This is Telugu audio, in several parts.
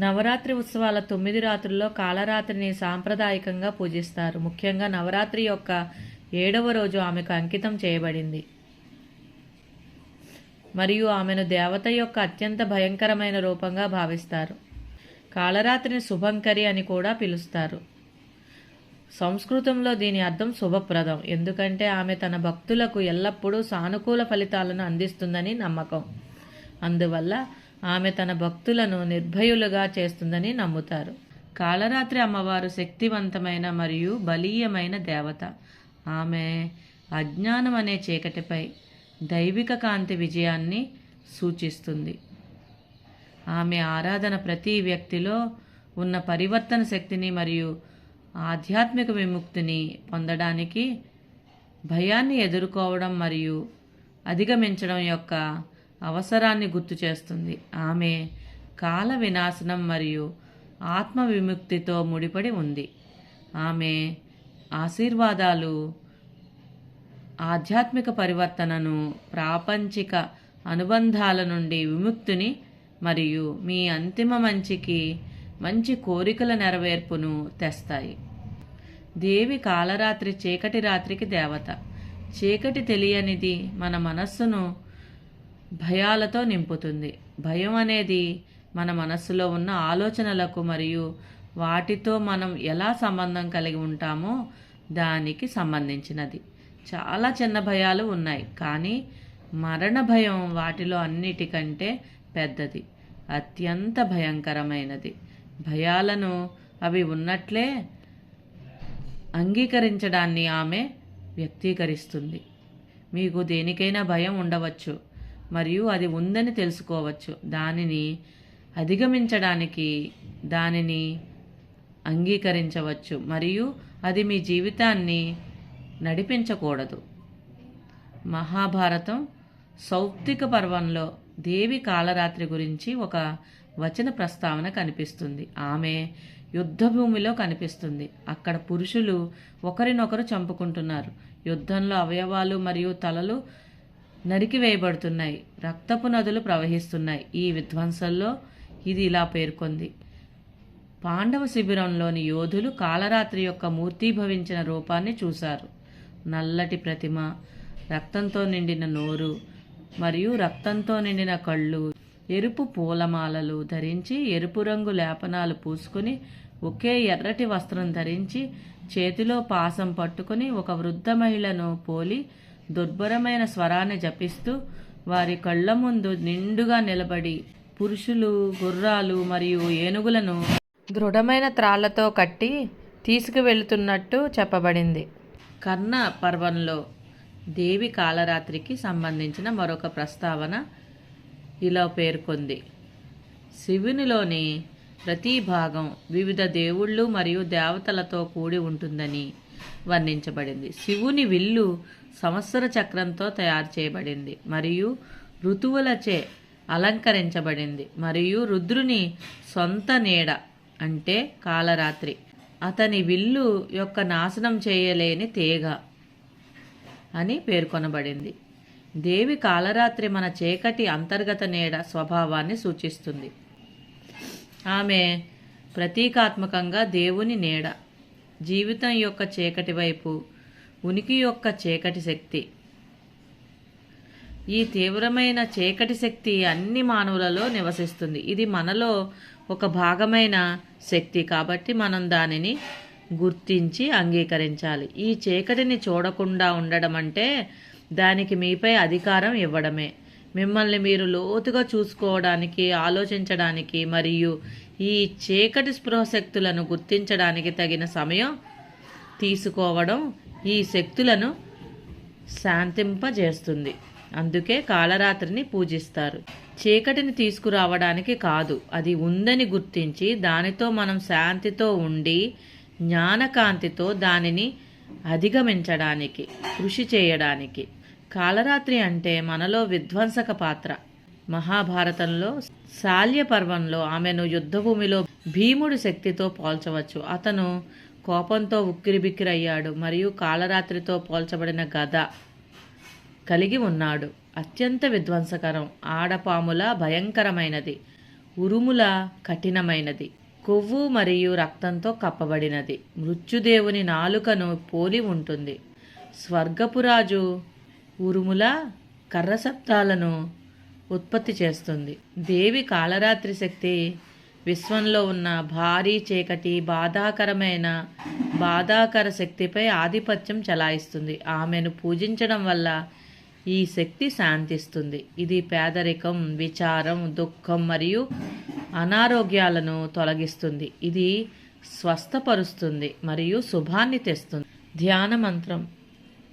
నవరాత్రి ఉత్సవాల తొమ్మిది రాత్రుల్లో కాలరాత్రిని సాంప్రదాయకంగా పూజిస్తారు. ముఖ్యంగా నవరాత్రి యొక్క ఏడవ రోజు ఆమెకు అంకితం చేయబడింది. మరియు ఆమెను దేవత యొక్క అత్యంత భయంకరమైన రూపంగా భావిస్తారు. కాలరాత్రిని శుభంకరి అని కూడా పిలుస్తారు. సంస్కృతంలో దీని అర్థం శుభప్రదం. ఎందుకంటే ఆమె తన భక్తులకు ఎల్లప్పుడూ సానుకూల ఫలితాలను అందిస్తుందని నమ్మకం. అందువల్ల ఆమె తన భక్తులను నిర్భయులుగా చేస్తుందని నమ్ముతారు. కాళరాత్రి అమ్మవారు శక్తివంతమైన మరియు బలీయమైన దేవత. ఆమె అజ్ఞానం అనే చీకటిపై దైవిక కాంతి విజయాన్ని సూచిస్తుంది. ఆమె ఆరాధన ప్రతి వ్యక్తిలో ఉన్న పరివర్తన శక్తిని మరియు ఆధ్యాత్మిక విముక్తిని పొందడానికి భయాన్ని ఎదుర్కోవడం మరియు అధిగమించడం యొక్క అవసరాన్ని గుర్తు చేస్తుంది. ఆమె కాల వినాశనం మరియు ఆత్మ విముక్తితో ముడిపడి ఉంది. ఆమె ఆశీర్వాదాలు ఆధ్యాత్మిక పరివర్తనను ప్రాపంచిక అనుబంధాల నుండి విముక్తిని మరియు మీ అంతిమ మంచికి మంచి కోరికల నెరవేర్పును తెస్తాయి. దేవి కాలరాత్రి చీకటి రాత్రికి దేవత. చీకటి తెలియనిది మన మనస్సును భయాలతో నింపుతుంది. భయం అనేది మన మనస్సులో ఉన్న ఆలోచనలకు మరియు వాటితో మనం ఎలా సంబంధం కలిగి ఉంటామో దానికి సంబంధించినది. చాలా చిన్న భయాలు ఉన్నాయి కానీ మరణ భయం వాటిలో అన్నిటికంటే పెద్దది. అత్యంత భయంకరమైనది. భయాలను అవి ఉన్నట్లే అంగీకరించడాన్ని ఆమె వ్యక్తీకరిస్తుంది. మీకు దేనికైనా భయం ఉండవచ్చు. మరియు అది ఉందని తెలుసుకోవచ్చు. దానిని అధిగమించడానికి దానిని అంగీకరించవచ్చు మరియు అది మీ జీవితాన్ని నడిపించకూడదు. మహాభారతం సౌప్తిక పర్వంలో దేవి కాలరాత్రి గురించి ఒక వచన ప్రస్తావన కనిపిస్తుంది. ఆమె యుద్ధభూమిలో కనిపిస్తుంది. అక్కడ పురుషులు ఒకరినొకరు చంపుకుంటున్నారు. యుద్ధంలో అవయవాలు మరియు తలలు నరికివేయబడుతున్నాయి రక్తపు నదులు ప్రవహిస్తున్నాయి. ఈ విధ్వంసంలో ఇది ఇలా పేర్కొంది. పాండవ శిబిరంలోని యోధులు కాలరాత్రి యొక్క మూర్తీభవించిన రూపాన్ని చూశారు. నల్లటి ప్రతిమ రక్తంతో నిండిన నోరు మరియు రక్తంతో నిండిన కళ్ళు ఎరుపు పూలమాలలు ధరించి ఎరుపు రంగు లేపనాలు పూసుకుని ఒకే ఎర్రటి వస్త్రం ధరించి చేతిలో పాసం పట్టుకుని ఒక వృద్ధ మహిళను పోలి దుర్భరమైన స్వరాన్ని జపిస్తూ వారి కళ్ళ ముందు నిండుగా నిలబడి పురుషులు గుర్రాలు మరియు ఏనుగులను దృఢమైన త్రాళ్ళతో కట్టి తీసుకువెళ్తున్నట్టు చెప్పబడింది. కర్ణ పర్వంలో దేవి కాలరాత్రికి సంబంధించిన మరొక ప్రస్తావన ఇలా పేర్కొంది. శివునిలోని ప్రతి భాగం వివిధ దేవుళ్ళు మరియు దేవతలతో కూడి ఉంటుందని వర్ణించబడింది. శివుని విల్లు సంవత్సర చక్రంతో తయారు చేయబడింది. మరియు ఋతువులచే అలంకరించబడింది. మరియు రుద్రుని సొంత నీడ అంటే కాలరాత్రి. అతని విల్లు యొక్క నాశనం చేయలేని తీగ అని పేర్కొనబడింది. దేవి కాలరాత్రి మన చీకటి అంతర్గత నీడ స్వభావాన్ని సూచిస్తుంది. ఆమె ప్రతీకాత్మకంగా దేవుని నీడ. జీవితం యొక్క చీకటి వైపు ఉనికి యొక్క చీకటి శక్తి. ఈ తీవ్రమైన చీకటి శక్తి అన్ని మానవులలో నివసిస్తుంది. ఇది మనలో ఒక భాగమైన శక్తి కాబట్టి మనం దానిని గుర్తించి అంగీకరించాలి. ఈ చీకటిని చూడకుండా ఉండడం అంటే దానికి మీపై అధికారం ఇవ్వడమే. మిమ్మల్ని మీరు లోతుగా చూసుకోవడానికి ఆలోచించడానికి మరియు ఈ చీకటి స్పృహ శక్తులను గుర్తించడానికి తగిన సమయం తీసుకోవడం ఈ శక్తులను శాంతింపజేస్తుంది. అందుకే కాలరాత్రిని పూజిస్తారు. చీకటిని తీసుకురావడానికి కాదు అది ఉందని గుర్తించి దానితో మనం శాంతితో ఉండి జ్ఞానకాంతితో దానిని అధిగమించడానికి కృషి చేయడానికి. కాలరాత్రి అంటే మనలో విధ్వంసక పాత్ర. మహాభారతంలో శాల్య పర్వంలో ఆమెను యుద్ధభూమిలో భీముడి శక్తితో పోల్చవచ్చు. అతను కోపంతో ఉక్కిరిబిక్కిరయ్యాడు మరియు కాలరాత్రితో పోల్చబడిన గద కలిగి ఉన్నాడు. అత్యంత విధ్వంసకరం ఆడపాముల భయంకరమైనది ఉరుముల కఠినమైనది కొవ్వు మరియు రక్తంతో కప్పబడినది. మృత్యుదేవుని నాలుకను పోలి ఉంటుంది. స్వర్గపురాజు ఉరుముల కర్ర శబ్దాలను ఉత్పత్తి చేస్తుంది. దేవి కాళరాత్రి శక్తి విశ్వంలో ఉన్న భారీ చీకటి బాధాకరమైన బాధాకర శక్తిపై ఆధిపత్యం చలాయిస్తుంది. ఆమెను పూజించడం వల్ల ఈ శక్తి శాంతిస్తుంది. ఇది పేదరికం విచారం దుఃఖం మరియు అనారోగ్యాలను తొలగిస్తుంది. ఇది స్వస్థపరుస్తుంది మరియు శుభాన్ని తెస్తుంది. ధ్యాన మంత్రం.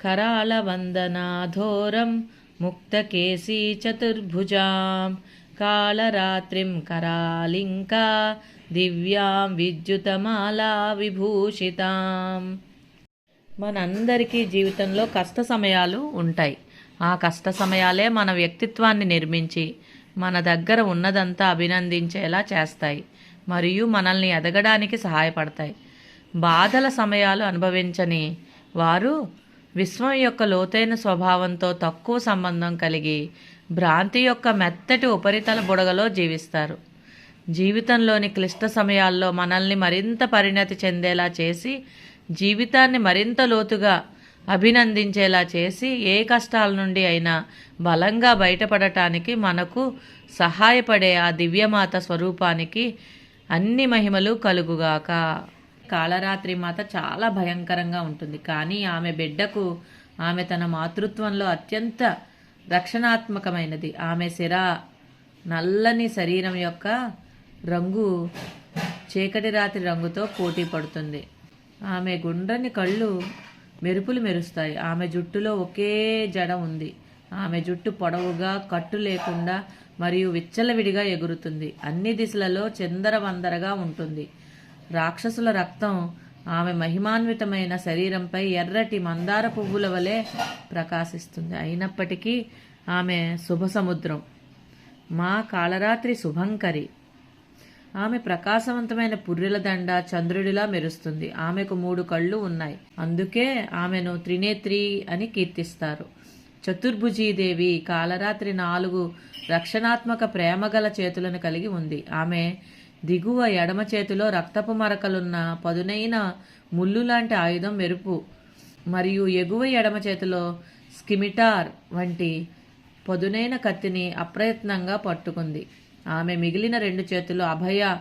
కరాళ వందనాధోరం ముక్తకేశీ చతుర్భుజాం కాళరాత్రిం కరాలింకా దివ్యాం విద్యుతమాలా విభూషితాం. మనందరికీ జీవితంలో కష్ట సమయాలు ఉంటాయి. ఆ కష్ట సమయాలే మన వ్యక్తిత్వాన్ని నిర్మించి మన దగ్గర ఉన్నదంతా అభినందించేలా చేస్తాయి మరియు మనల్ని ఎదగడానికి సహాయపడతాయి. బాధల సమయాలు అనుభవించని వారు విశ్వం యొక్క లోతైన స్వభావంతో తక్కువ సంబంధం కలిగి భ్రాంతి యొక్క మెత్తటి ఉపరితల బుడగలో జీవిస్తారు. జీవితంలోని క్లిష్ట సమయాల్లో మనల్ని మరింత పరిణతి చెందేలా చేసి జీవితాన్ని మరింత లోతుగా అభినందించేలా చేసి ఏ కష్టాల నుండి అయినా బలంగా బయటపడటానికి మనకు సహాయపడే ఆ దివ్యమాత స్వరూపానికి అన్ని మహిమలు కలుగుగాక. కాళరాత్రి మాత చాలా భయంకరంగా ఉంటుంది. కానీ ఆమె బిడ్డకు ఆమె తన మాతృత్వంలో అత్యంత రక్షణాత్మకమైనది. ఆమె సిర నల్లని శరీరం యొక్క రంగు చీకటి రాత్రి రంగుతో పోటీ పడుతుంది. ఆమె గుండ్రని కళ్ళు మెరుపులు మెరుస్తాయి. ఆమె జుట్టులో ఒకే జడ ఉంది. ఆమె జుట్టు పొడవుగా కట్టు లేకుండా మరియు విచ్చలవిడిగా ఎగురుతుంది. అన్ని దిశలలో చిందరవందరగా ఉంటుంది. రాక్షసుల రక్తం ఆమె మహిమాన్వితమైన శరీరంపై ఎర్రటి మందార పువ్వుల వలె ప్రకాశిస్తుంది. అయినప్పటికీ ఆమె శుభ సముద్రం మా కాళరాత్రి శుభంకరి. ఆమె ప్రకాశవంతమైన పుర్రెల దండ చంద్రుడిలా మెరుస్తుంది. ఆమెకు మూడు కళ్ళు ఉన్నాయి. అందుకే ఆమెను త్రినేత్రి అని కీర్తిస్తారు. చతుర్భుజీదేవి కాలరాత్రి నాలుగు రక్షణాత్మక ప్రేమగల చేతులను కలిగి ఉంది. ఆమె దిగువ ఎడమ చేతిలో రక్తపు మరకలున్న పదునైన ముళ్ళు లాంటి ఆయుధం మెరుపు. మరియు ఎగువ ఎడమ చేతిలో స్కిమిటార్ వంటి పదునైన కత్తిని అప్రయత్నంగా పట్టుకుంది. ఆమె మిగిలిన రెండు చేతులు అభయ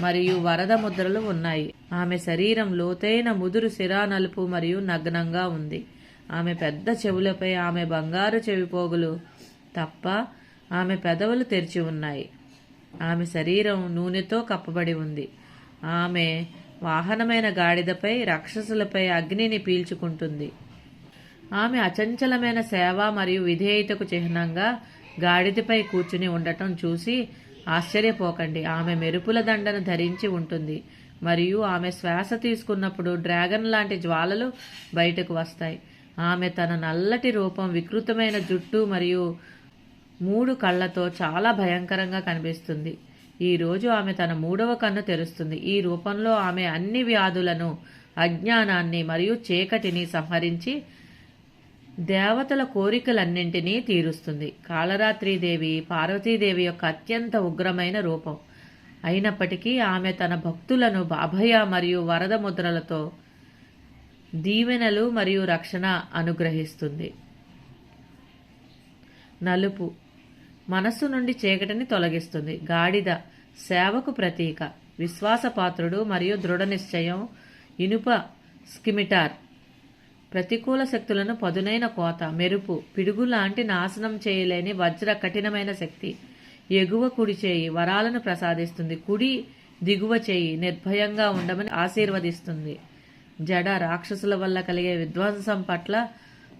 మరియు వరద ముద్రలు ఉన్నాయి. ఆమె శరీరం లోతైన ముదురు సిరా నలుపు మరియు నగ్నంగా ఉంది. ఆమె పెద్ద చెవులపై ఆమె బంగారు చెవిపోగులు తప్ప ఆమె పెదవులు తెరిచి ఉన్నాయి. ఆమె శరీరం నూనెతో కప్పబడి ఉంది. ఆమె వాహనమైన గాడిదపై రాక్షసులపై అగ్నిని పీల్చుకుంటుంది. ఆమె అచంచలమైన సేవ మరియు విధేయతకు చిహ్నంగా గాడిదపై కూర్చుని ఉండటం చూసి ఆశ్చర్యపోకండి. ఆమె మెరుపుల దండను ధరించి ఉంటుంది. మరియు ఆమె శ్వాస తీసుకున్నప్పుడు డ్రాగన్ లాంటి జ్వాలలు బయటకు వస్తాయి. ఆమె తన నల్లటి రూపం వికృతమైన జుట్టు మరియు మూడు కళ్ళతో చాలా భయంకరంగా కనిపిస్తుంది. ఈ రోజు ఆమె తన మూడవ కన్ను తెరుస్తుంది. ఈ రూపంలో ఆమె అన్ని వ్యాధులను అజ్ఞానాన్ని మరియు చీకటిని సంహరించి దేవతల కోరికలన్నింటినీ తీరుస్తుంది. కాళరాత్రిదేవి పార్వతీదేవి యొక్క అత్యంత ఉగ్రమైన రూపం. అయినప్పటికీ ఆమె తన భక్తులను అభయ మరియు వరద ముద్రలతో దీవెనలు మరియు రక్షణ అనుగ్రహిస్తుంది. నలుపు. మనస్సు నుండి చీకటిని తొలగిస్తుంది. గాడిద సేవకు ప్రతీక. విశ్వాసపాత్రుడు మరియు దృఢ నిశ్చయం. ఇనుప స్కిమిటార్. ప్రతికూల శక్తులను పదునైన కోత. మెరుపు. పిడుగు లాంటి నాశనం చేయలేని వజ్ర కఠినమైన శక్తి. ఎగువ కుడి చేయి వరాలను ప్రసాదిస్తుంది. కుడి దిగువ చేయి నిర్భయంగా ఉండమని ఆశీర్వదిస్తుంది. జడ రాక్షసుల వల్ల కలిగే విధ్వంసం పట్ల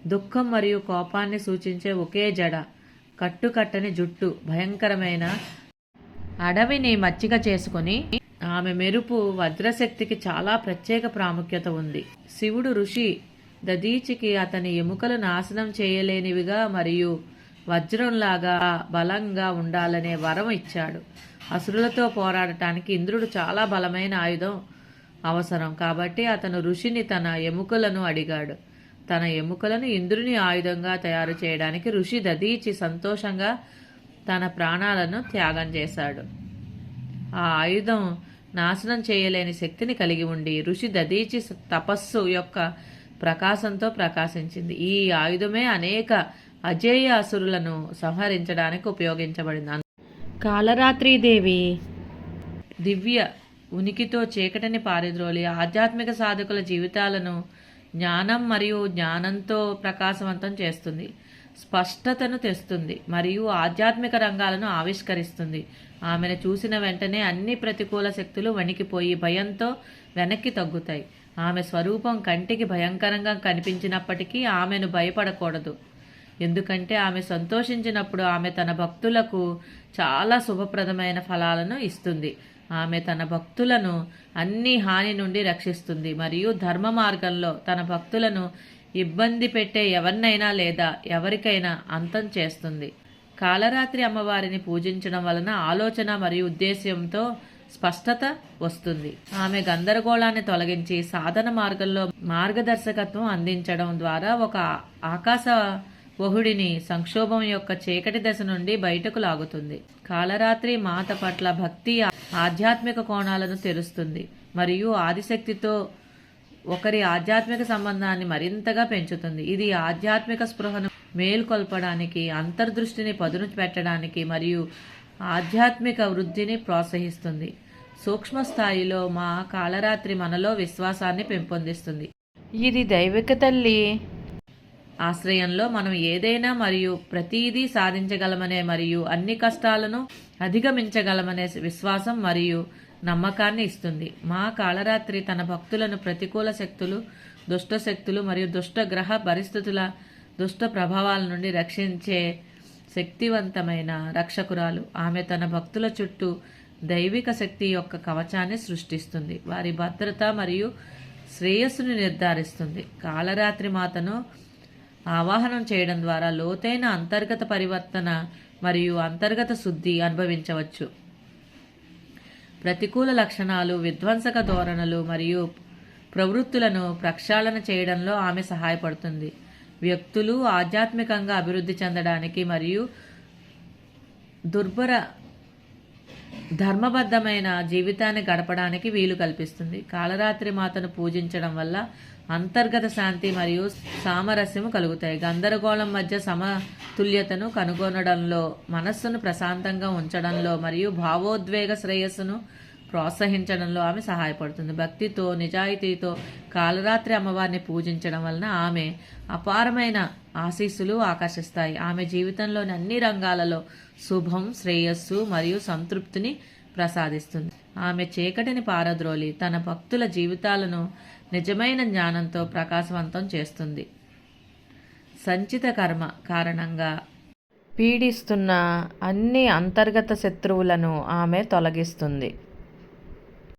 దుఃఖం మరియు కోపాన్ని సూచించే ఒకే జడ. కట్టుకట్టని జుట్టు భయంకరమైన అడవిని మచ్చిక చేసుకుని ఆమె మెరుపు వజ్రశక్తికి చాలా ప్రత్యేక ప్రాముఖ్యత ఉంది. శివుడు ఋషి దదీచికి అతని ఎముకలు నాశనం చేయలేనివిగా మరియు వజ్రంలాగా బలంగా ఉండాలనే వరం ఇచ్చాడు. అసురులతో పోరాడటానికి ఇంద్రుడు చాలా బలమైన ఆయుధం అవసరం. కాబట్టి అతను ఋషిని తన ఎముకలను అడిగాడు. తన ఎముకలను ఇంద్రుని ఆయుధంగా తయారు చేయడానికి ఋషి దదీచి సంతోషంగా తన ప్రాణాలను త్యాగం చేశాడు. ఆ ఆయుధం నాశనం చేయలేని శక్తిని కలిగి ఉండి ఋషి దదీచి తపస్సు యొక్క ప్రకాశంతో ప్రకాశించింది. ఈ ఆయుధమే అనేక అజేయ అసురులను సంహరించడానికి ఉపయోగించబడింది. కాలరాత్రీదేవి దివ్య ఉనికితో చీకటిని పారిద్రోలి ఆధ్యాత్మిక సాధకుల జీవితాలను జ్ఞానం మరియు జ్ఞానంతో ప్రకాశవంతం చేస్తుంది. స్పష్టతను తెస్తుంది మరియు ఆధ్యాత్మిక రంగాలను ఆవిష్కరిస్తుంది. ఆమెను చూసిన వెంటనే అన్ని ప్రతికూల శక్తులు వణికిపోయి భయంతో వెనక్కి తగ్గుతాయి. ఆమె స్వరూపం కంటికి భయంకరంగా కనిపించినప్పటికీ ఆమెను భయపడకూడదు. ఎందుకంటే ఆమె సంతోషించినప్పుడు ఆమె తన భక్తులకు చాలా శుభప్రదమైన ఫలాలను ఇస్తుంది. ఆమె తన భక్తులను అన్ని హాని నుండి రక్షిస్తుంది. మరియు ధర్మ మార్గంలో తన భక్తులను ఇబ్బంది పెట్టే ఎవరినైనా లేదా ఎవరికైనా అంతం చేస్తుంది. కాలరాత్రి అమ్మవారిని పూజించడం వలన ఆలోచన మరియు ఉద్దేశ్యంతో స్పష్టత వస్తుంది. ఆమె గందరగోళాన్ని తొలగించి సాధన మార్గంలో మార్గదర్శకత్వం అందించడం ద్వారా ఒక ఆకాశ వహుడిని సంక్షోభం యొక్క చీకటి దశ నుండి బయటకు లాగుతుంది. కాలరాత్రి మాత పట్ల భక్తి ఆధ్యాత్మిక కోణాలను తెరుస్తుంది. మరియు ఆదిశక్తితో ఒకరి ఆధ్యాత్మిక సంబంధాన్ని మరింతగా పెంచుతుంది. ఇది ఆధ్యాత్మిక స్పృహను మేల్కొల్పడానికి అంతర్దృష్టిని పదును పెట్టడానికి మరియు ఆధ్యాత్మిక వృద్ధిని ప్రోత్సహిస్తుంది. సూక్ష్మ స్థాయిలో మా కాలరాత్రి మనలో విశ్వాసాన్ని పెంపొందిస్తుంది. ఇది దైవిక తల్లి ఆశ్రయంలో మనం ఏదైనా మరియు ప్రతీదీ సాధించగలమనే మరియు అన్ని కష్టాలను అధిగమించగలమనే విశ్వాసం మరియు నమ్మకాన్ని ఇస్తుంది. మా కాళరాత్రి తన భక్తులను ప్రతికూల శక్తులు దుష్ట శక్తులు మరియు దుష్ట గ్రహ పరిస్థితుల దుష్ట ప్రభావాల నుండి రక్షించే శక్తివంతమైన రక్షకురాలు. ఆమె తన భక్తుల చుట్టూ దైవిక శక్తి యొక్క కవచాన్ని సృష్టిస్తుంది. వారి భద్రత మరియు శ్రేయస్సును నిర్ధారిస్తుంది. కాళరాత్రి మాతను ఆవాహనం చేయడం ద్వారా లోతైన అంతర్గత పరివర్తన మరియు అంతర్గత శుద్ధి అనుభవించవచ్చు. ప్రతికూల లక్షణాలు విధ్వంసక ధోరణులు మరియు ప్రవృత్తులను ప్రక్షాళన చేయడంలో ఆమె సహాయపడుతుంది. వ్యక్తులు ఆధ్యాత్మికంగా అభివృద్ధి చెందడానికి మరియు దుర్భర ధర్మబద్ధమైన జీవితాన్ని గడపడానికి వీలు కల్పిస్తుంది. కాలరాత్రి మాతను పూజించడం వల్ల అంతర్గత శాంతి మరియు సామరస్యము కలుగుతాయి. గందరగోళం మధ్య సమతుల్యతను కనుగొనడంలో మనస్సును ప్రశాంతంగా ఉంచడంలో మరియు భావోద్వేగ శ్రేయస్సును ప్రోత్సహించడంలో ఆమె సహాయపడుతుంది. భక్తితో నిజాయితీతో కాలరాత్రి అమ్మవారిని పూజించడం వలన ఆమె అపారమైన ఆశీస్సులు ఆకర్షిస్తాయి. ఆమె జీవితంలోని అన్ని రంగాలలో శుభం శ్రేయస్సు మరియు సంతృప్తిని ప్రసాదిస్తుంది. ఆమె చీకటిని పారద్రోలి తన భక్తుల జీవితాలను నిజమైన జ్ఞానంతో ప్రకాశవంతం చేస్తుంది. సంచిత కర్మ కారణంగా పీడిస్తున్న అన్ని అంతర్గత శత్రువులను ఆమె తొలగిస్తుంది.